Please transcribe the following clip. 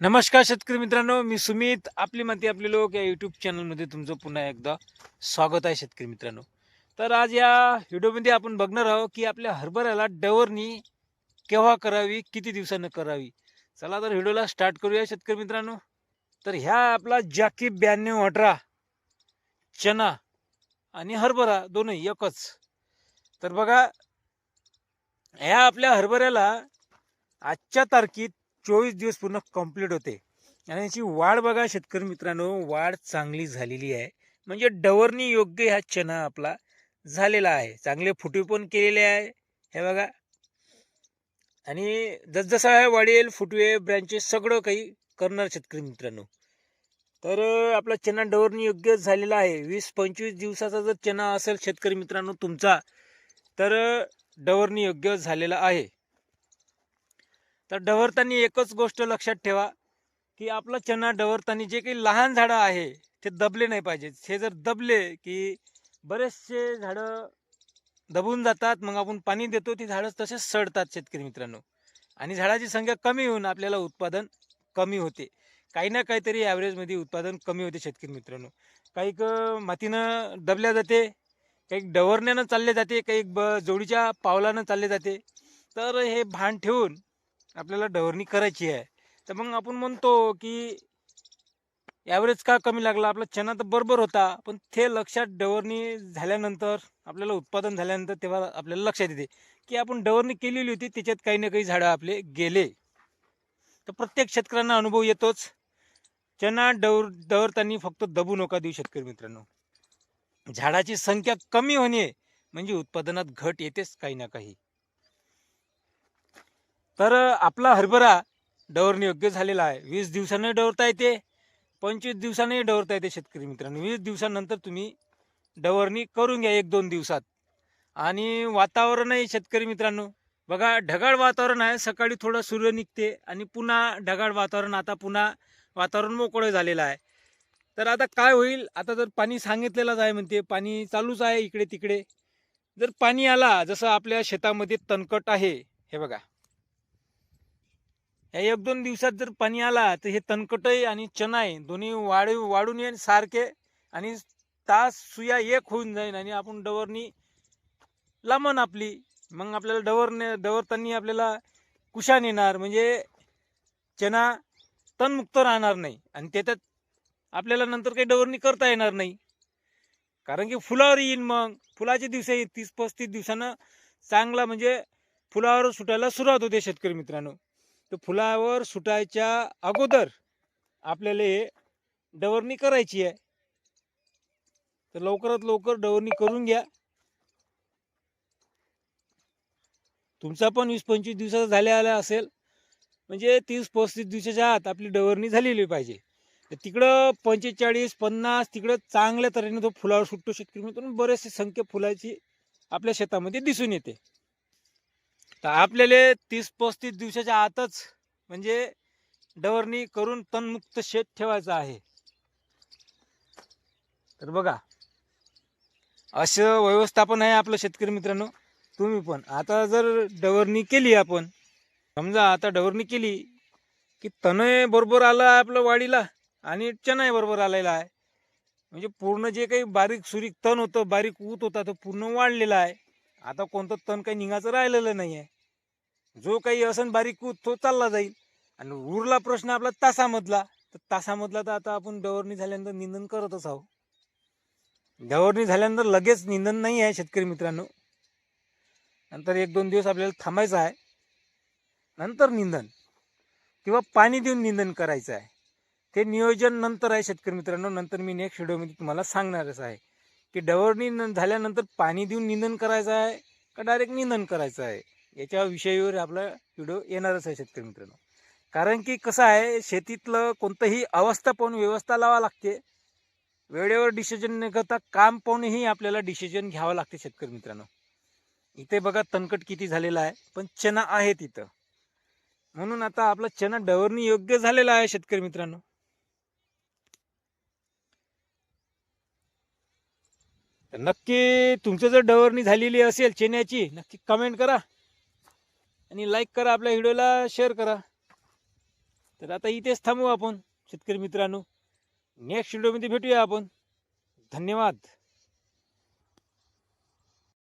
नमस्कार शेतकरी मित्रांनो मी सुमित आपली माती आपले लोक या यूट्यूब चॅनलमध्ये तुमचं पुन्हा एकदा स्वागत आहे शेतकरी मित्रांनो. तर आज या व्हिडिओमध्ये आपण बघणार आहोत की आपल्या हरभऱ्याला डवरणी केव्हा करावी किती दिवसानं करावी? चला तर व्हिडिओला स्टार्ट करूया शेतकरी मित्रांनो. तर ह्या आपला जॅकी ब्याण्णव अठरा चना आणि हरभरा दोन्ही एकच. तर बघा ह्या आपल्या हरभऱ्याला आजच्या तारखेत चोवीस दिवस पूर्ण कंप्लीट होते. आणि याची वाढ बघा शेतकरी मित्रांनो वाढ चांगली झालेली आहे. म्हणजे डवरनी योग्य हा चना आपला झालेला आहे. चांगले फुटे पण केलेले आहे. हे बघा. आणि जसजसा आहे वाढेल फुटवे ब्रँचेस सगळं काही करणार शेतकरी मित्रांनो. तर आपला चना डवरनी योग्य झालेला आहे. वीस पंचवीस दिवसाचा जर चना असेल शेतकरी मित्रांनो तुमचा तर डवरणी डवरनी योग्य झालेला आहे. तर डवरतानी एकच गोष्ट लक्षात ठेवा की आपला चना डवरतानी जे काही लहान झाडं आहे ते दबले नाही पाहिजेत. हे जर दबले की बरेचसे झाडं दबून जातात मग आपण पाणी देतो ती झाडं तसेच सडतात शेतकरी मित्रांनो. आणि झाडाची संख्या कमी होऊन आपल्याला उत्पादन कमी होते. काही ना काहीतरी ॲव्हरेजमध्ये उत्पादन कमी होते शेतकरी मित्रांनो. काही मातीनं दबल्या जाते काही डवरण्यानं चालले जाते काही ब जोडीच्या पावलानं चालले जाते. तर हे भान ठेवून आपल्याला डवरणी करायची आहे. तर मग आपण म्हणतो की ॲव्हरेज का कमी लागला? आपला चना तर बरोबर होता पण ते लक्षात डवरणी झाल्यानंतर आपल्याला उत्पादन झाल्यानंतर तेव्हा आपल्याला लक्षात येते की आपण डवरणी केलेली होती त्याच्यात काही ना काही झाडं आपले गेले. तर प्रत्येक शेतकऱ्यांना अनुभव येतोच. चना डवर डवरताना फक्त दबू नका देऊ शेतकरी मित्रांनो. झाडाची संख्या कमी होणे म्हणजे उत्पादनात घट येतेच काही ना काही. तर आपला हरभरा डवरणी योग्य झालेला आहे. वीस दिवसांनी डवरता येते पंचवीस दिवसांनी डवरता येते शेतकरी मित्रांनो. वीस दिवसानंतर तुम्ही डवरणी करून घ्या एक दोन दिवसात. आणि वातावरणही शेतकरी मित्रांनो. बघा ढगाळ वातावरण आहे. सकाळी थोडं सूर्य निघते आणि पुन्हा ढगाळ वातावरण. आता पुन्हा वातावरण मोकळं झालेलं आहे. तर आता काय होईल? आता जर पाणी सांगितलेलंच आहे म्हणते पाणी चालूच आहे इकडे तिकडे. जर पाणी आला जसं आपल्या शेतामध्ये तणकट आहे हे बघा. या एक दोन दिवसात जर पाणी आला तर हे तनकटई आणि चनाई दोन्ही वाढ वाढून येईल सारखे आणि तास सुया एक होऊन जाईन आणि आपण डवरणी लांबन आपली. मग आपल्याला डवरने डवरतानी आपल्याला कुशान येणार. म्हणजे चना तणमुक्त राहणार नाही. आणि त्याच्यात आपल्याला नंतर काही डवरणी करता येणार नाही. कारण की फुलावर येईल मग. फुलाचे दिवस येईल तीस पस्तीस दिवसानं चांगला म्हणजे फुलावर सुटायला सुरुवात होते शेतकरी मित्रांनो. तर फुलावर सुटायच्या अगोदर आपल्याला हे डवरणी करायची आहे. तर लवकरात लवकर डवरणी करून घ्या. तुमचा पण वीस पंचवीस दिवसाचा झाल्या आला असेल. म्हणजे तीस पस्तीस दिवसाच्या आत आपली डवरणी झालेली पाहिजे. तर तिकडं पंचेचाळीस पन्नास तिकडं चांगल्या तऱ्हेने तो फुलावर सुटतो शेतकरी मित्रांनो बरेचसे संख्या फुलाची आपल्या शेतामध्ये दिसून येते. तर आपल्याला तीस पस्तीस दिवसाच्या आतच म्हणजे डवरणी करून तणमुक्त शेत ठेवायचं आहे. तर बघा असं व्यवस्थापन आहे आपलं शेतकरी मित्रांनो तुम्ही पण. आता जर डवरणी केली आपण समजा आता डवरणी केली की तणय बरोबर आलं आहे आपलं वाडीला आणि चणाही बरोबर आलेला आहे. म्हणजे पूर्ण जे काही बारीक सुरीक तण होतं बारीक ऊत होता तो पूर्ण वाढलेला आहे. आता कोणतं तण काही निघाचं राहिलेलं नाही आहे जो काही असन बारीक तो चालला जाईल. आणि उरला प्रश्न आपला तासामधला. तर तासामधला तर आता आपण डवरणी झाल्यानंतर निंदन करतच आहोत. डवरणी झाल्यानंतर लगेच निंदन नाही आहे शेतकरी मित्रांनो. नंतर एक दोन दिवस आपल्याला थांबायचं आहे. नंतर निंदन. किंवा पाणी देऊन निंदन करायचं आहे. ते नियोजन नंतर आहे शेतकरी मित्रांनो. नंतर मी नेक्स्ट व्हिडिओमध्ये तुम्हाला सांगणारच आहे. की डवरणी न- झाल्यानंतर पाणी देऊन निंदन करायचं आहे का डायरेक्ट निंदन करायचं आहे? याच्या विषयावर आपला व्हिडिओ येणारच आहे शेतकरी मित्रांनो. कारण की कसं आहे शेतीतलं कोणतंही अवस्था पाहून व्यवस्था लावा लागते. वेळेवर डिसिजन न करता काम पाहूनही आपल्याला डिसिजन घ्यावं लागते शेतकरी मित्रांनो. इथे बघा तणकट किती झालेला आहे पण चना आहे तिथं. म्हणून आता आपला चना डवरणी योग्य झालेला आहे शेतकरी मित्रांनो. तर नक्की तुमचं जर डवरणी झालेली असेल चेन्याची नक्की कमेंट करा. आणि लाईक करा आपल्या व्हिडिओला शेअर करा. तर आता इथेच थांबू आपण शेतकरी मित्रांनो. नेक्स्ट व्हिडिओमध्ये भेटूया आपण. धन्यवाद.